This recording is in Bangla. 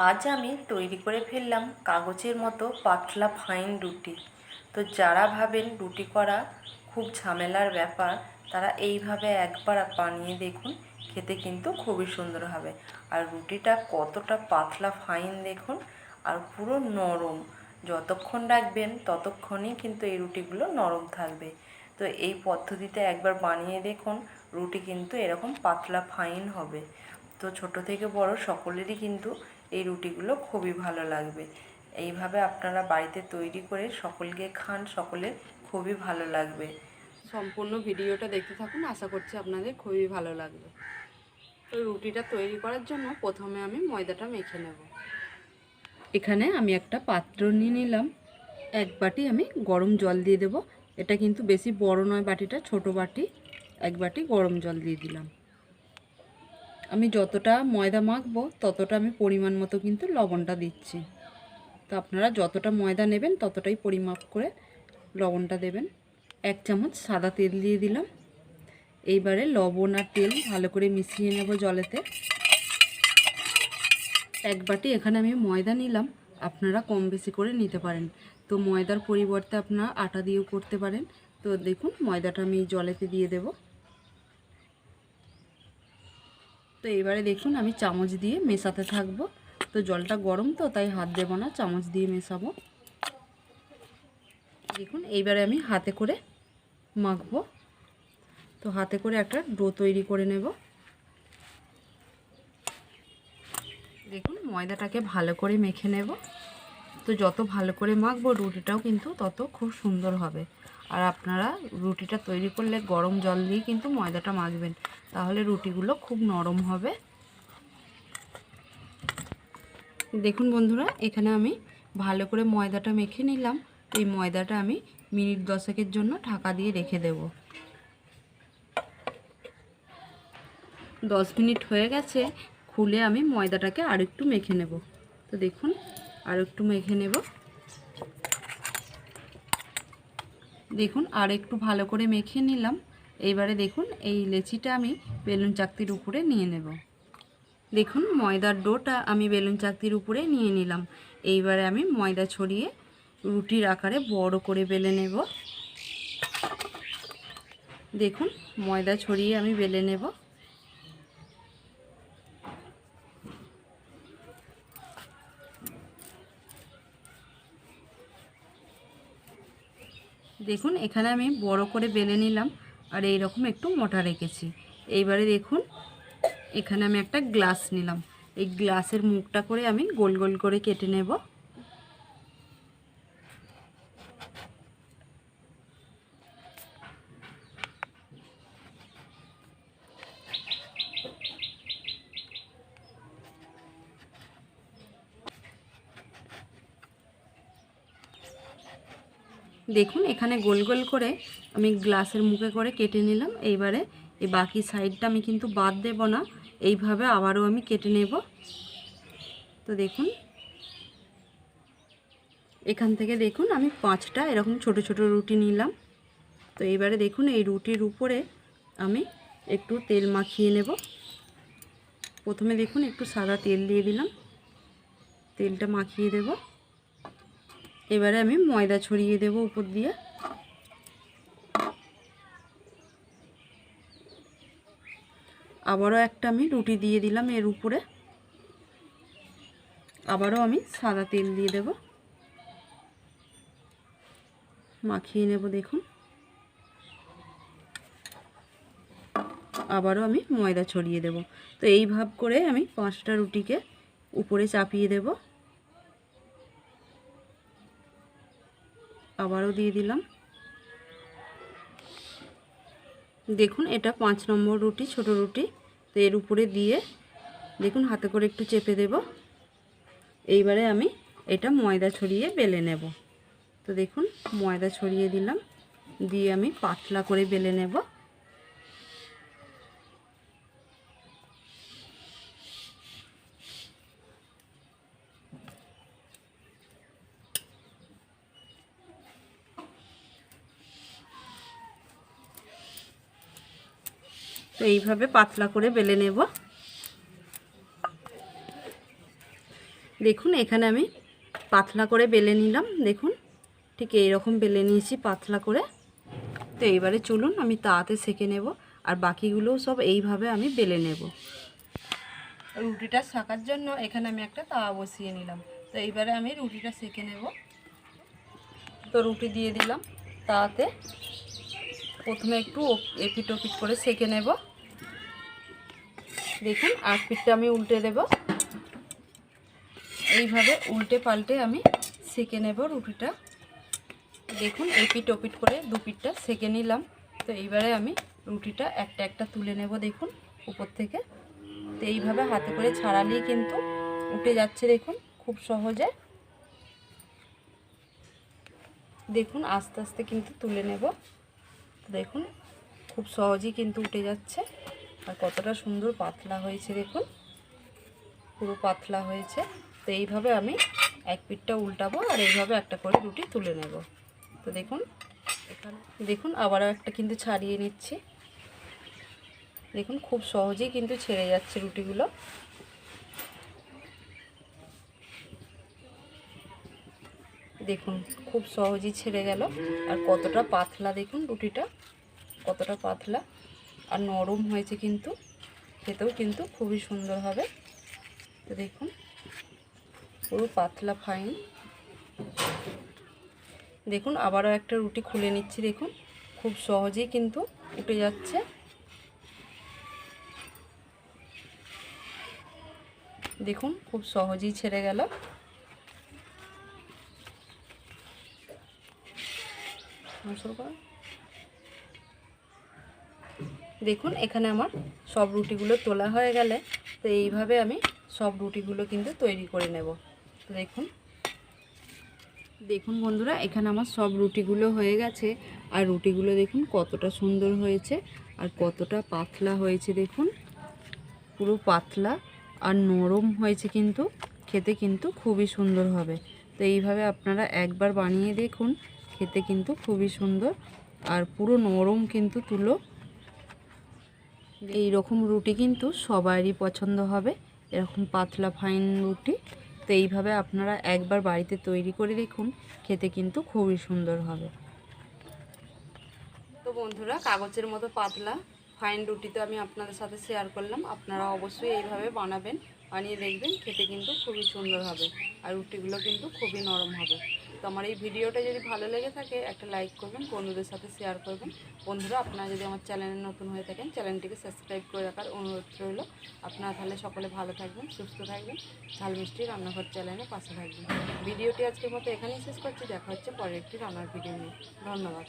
আজ আমি তৈরি করে ফেললাম কাগজের মতো পাতলা ফাইন রুটি। তো যারা ভাবেন রুটি করা খুব ঝামেলার ব্যাপার, তারা এইভাবে একবার বানিয়ে দেখুন, খেতে কিন্তু খুবই সুন্দর হবে। আর রুটিটা কতটা পাতলা ফাইন দেখুন, আর পুরো নরম। যতক্ষণ রাখবেন ততক্ষণই কিন্তু এই রুটিগুলো নরম থাকবে। তো এই পদ্ধতিতে একবার বানিয়ে দেখুন, রুটি কিন্তু এরকম পাতলা ফাইন হবে। তো ছোট থেকে বড় সকলেরই কিন্তু এই রুটিগুলো খুবই ভালো লাগবে। এইভাবে আপনারা বাড়িতে তৈরি করে সকলকে খান, সকলে খুবই ভালো লাগবে। সম্পূর্ণ ভিডিওটা দেখতে থাকুন, আশা করছি আপনাদের খুবই ভালো লাগবে। তো রুটিটা তৈরি করার জন্য প্রথমে আমি ময়দাটা মেখে নেব। এখানে আমি একটা পাত্র নিয়ে নিলাম। এক বাটি আমি গরম জল দিয়ে দেব। এটা কিন্তু বেশি বড় নয় বাটিটা, ছোট বাটি। এক বাটি গরম জল দিয়ে দিলাম। আমি যতটা ময়দা মাখবো, ততটা আমি পরিমাণ মতো কিন্তু লবণটা দিচ্ছি। তো আপনারা যতটা ময়দা নেবেন, ততটাই পরিমাপ করে লবণটা দেবেন। এক চামচ সাদা তেল দিয়ে দিলাম। এইবারে লবণ আর তেল ভালো করে মিশিয়ে নেব জলেতে। এক বাটি এখানে আমি ময়দা নিলাম। আপনারা কম বেশি করে নিতে পারেন। তো ময়দার পরিবর্তে আপনারা আটা দিয়েও করতে পারেন। তো দেখুন, ময়দাটা আমি জলেতে দিয়ে দেব। তো এবারে দেখুন, আমি চামচ দিয়ে মেশাতে থাকব। তো জলটা গরম তো, তাই হাত দেবো না, চামচ দিয়ে মেশাবো। দেখুন, এইবারে আমি হাতে করে মাখবো। তো হাতে করে একটা ডো তৈরি করে নেব। দেখুন, ময়দাটাকে ভালো করে মেখে নেব। তো যত ভালো করে মাখবো রুটিটাও কিন্তু তত খুব সুন্দর হবে। আর আপনারা রুটিটা তৈরি করলে গরম জল দিয়ে কিন্তু ময়দাটা মাখবেন তাহলে রুটিগুলো খুব নরম হবে। দেখুন বন্ধুরা, এখানে আমি ভালো করে ময়দাটা মেখে নিলাম। এই ময়দাটা আমি মিনিট দশেকের জন্য ঢাকা দিয়ে রেখে দেব। দশ মিনিট হয়ে গেছে, খুলে আমি ময়দাটাকে আর একটু মেখে নেব। তো দেখুন আর একটু মেখে নেব। দেখুন, আর একটু ভালো করে মেখে নিলাম। এইবারে দেখুন, এই লেচিটা আমি বেলুন চাকতির উপরে নিয়ে নেব। দেখুন, ময়দার ডোটা আমি বেলুন চাকতির উপরে নিয়ে নিলাম। এইবারে আমি ময়দা ছড়িয়ে রুটির আকারে বড় করে বেলে নেব। দেখুন, ময়দা ছড়িয়ে আমি বেলে নেব। দেখুন, এখানে আমি বড় করে বেলে নিলাম আর এই রকম একটু মোটা রেখেছি। এইবারে দেখুন, এখানে আমি একটা গ্লাস নিলাম। এই গ্লাসের মুখটা করে আমি গোল গোল করে কেটে নেব। দেখুন, এখানে গোল গোল করে আমি গ্লাসের মুখে করে কেটে নিলাম। এইবারে এই বাকি সাইডটা আমি কিন্তু বাদ দেব না। এইভাবে আবারও আমি কেটে নেব। তো দেখুন, এখান থেকে দেখুন, আমি পাঁচটা এরকম ছোট ছোট রুটি নিলাম। তো এইবারে দেখুন, এই রুটির উপরে আমি একটু তেল মাখিয়ে নেব। প্রথমে দেখুন, একটু সাদা তেল দিয়ে দিলাম। তেলটা মাখিয়ে দেব। এবারে আমি ময়দা ছড়িয়ে দেব উপর দিয়ে। আবারও একটা আমি রুটি দিয়ে দিলাম এর উপরে। আবারও আমি সাদা তেল দিয়ে দেব। মাখিয়ে নেব দেখুন। আবারও আমি ময়দা ছড়িয়ে দেব। তো এই ভাব করে আমি পাঁচটা রুটিকে উপরে চাপিয়ে দেব। আবারও দিয়ে দিলাম। দেখুন, এটা পাঁচ নম্বর রুটি, ছোট রুটি। তো এর উপরে দিয়ে দেখুন, হাতে করে একটু চেপে দেব। এইবারে আমি এটা ময়দা ছড়িয়ে বেলে নেব। তো দেখুন, ময়দা ছড়িয়ে দিলাম। দিয়ে আমি পাতলা করে বেলে নেব। তো এইভাবে পাতলা করে বেলে নেব। দেখুন, এখানে আমি পাতলা করে বেলে নিলাম। দেখুন, ঠিক এইরকম বেলে নিয়েছি পাতলা করে। তো এইবারে চলুন, আমি তাতে সেকে নেব আর বাকিগুলোও সব এইভাবে আমি বেলে নেব। রুটিটা শাকার জন্য এখানে আমি একটা তাওয়া বসিয়ে নিলাম। তো এইবারে আমি রুটিটা সেকে নেব। তো রুটি দিয়ে দিলাম তাতে। প্রথমে একটু এপিট ওপিট করে সেকে নেব। দেখুন আর পিঠটা আমি উল্টে দেব। এইভাবে উল্টে পাল্টে আমি সেকে নেব রুটিটা। দেখুন, এপিট ওপিট করে দু পিঠটা সেকে নিলাম। তো এইবারে আমি রুটিটা একটা একটা তুলে নেব, দেখুন, উপর থেকে। তো এইভাবে হাতে করে ছাড়ালেই কিন্তু, উঠে যাচ্ছে, দেখুন, খুব সহজে। দেখুন, আস্তে আস্তে কিন্তু তুলে নেব। দেখুন, খুব সহজেই কিন্তু উঠে যাচ্ছে। আর কতটা সুন্দর পাতলা হয়েছে দেখুন। পুরো পাতলা হয়েছে। তো এইভাবে আমি এক পিঠটা উল্টাবো আর এইভাবে একটা করে রুটি তুলে নেব। তো দেখুন, এখানে দেখুন, আবারও একটা কিন্তু ছাড়িয়ে নিচ্ছি। দেখুন, খুব সহজেই কিন্তু ছেড়ে যাচ্ছে রুটিগুলো। দেখুন, খুব সহজেই ছেড়ে গেল। আর কতটা পাতলা দেখুন রুটিটা, কতটা পাতলা। আর নরম হয়েছে কিন্তু, খেতেও কিন্তু খুবই সুন্দর হবে। তো দেখুন, পুরো পাতলা ফাইন দেখুন, আবারও একটা রুটি খুলে নিচ্ছি, দেখুন। খুব সহজেই কিন্তু উঠে যাচ্ছে। দেখুন, খুব সহজেই ছেড়ে গেল নমস্কার করো। দেখুন, এখানে আমার সব রুটিগুলো তোলা হয়ে গেলে, তো এইভাবে আমি সব রুটিগুলো কিন্তু তৈরি করে নেব। তো দেখুন দেখুন বন্ধুরা, এখানে আমার সব রুটিগুলো হয়ে গেছে। আর রুটিগুলো দেখুন কতটা সুন্দর হয়েছে আর কতটা পাতলা হয়েছে, দেখুন। পুরো পাতলা আর নরম হয়েছে কিন্তু, খেতে কিন্তু খুবই সুন্দর হবে। তো এইভাবে আপনারা একবার বানিয়ে দেখুন খেতে কিন্তু খুবই সুন্দর। আর পুরো নরম কিন্তু তুলো। এই রকম রুটি কিন্তু সবারই পছন্দ হবে। এরকম পাতলা ফাইন রুটি। তো এইভাবে আপনারা একবার বাড়িতে তৈরি করে দেখুন, খেতে কিন্তু খুবই সুন্দর হবে। তো বন্ধুরা, কাগজের মতো পাতলা ফাইন রুটি তো আমি আপনাদের সাথে শেয়ার করলাম। আপনারা অবশ্যই এইভাবে বানাবেন, বানিয়ে দেখবেন, খেতে কিন্তু খুবই সুন্দর হবে। আর রুটিগুলো কিন্তু খুবই নরম হবে। তো আমার এই ভিডিওটা যদি ভালো লেগে থাকে, একটা লাইক করবেন, বন্ধুদের সাথে শেয়ার করবেন। বন্ধুরা, আপনারা যদি আমার চ্যানেলে নতুন হয়ে থাকেন চ্যানেলটিকে সাবস্ক্রাইব করে রাখার অনুরোধ রইল। আপনারা তাহলে সকলে ভালো থাকবেন, সুস্থ থাকবেন ঝাল মিষ্টি রান্নাঘর চ্যানেলে পাশে থাকবেন। ভিডিওটি আজকের মতো এখানেই শেষ করছি। দেখা হচ্ছে পরের একটি রান্নার ভিডিও নিয়ে। ধন্যবাদ।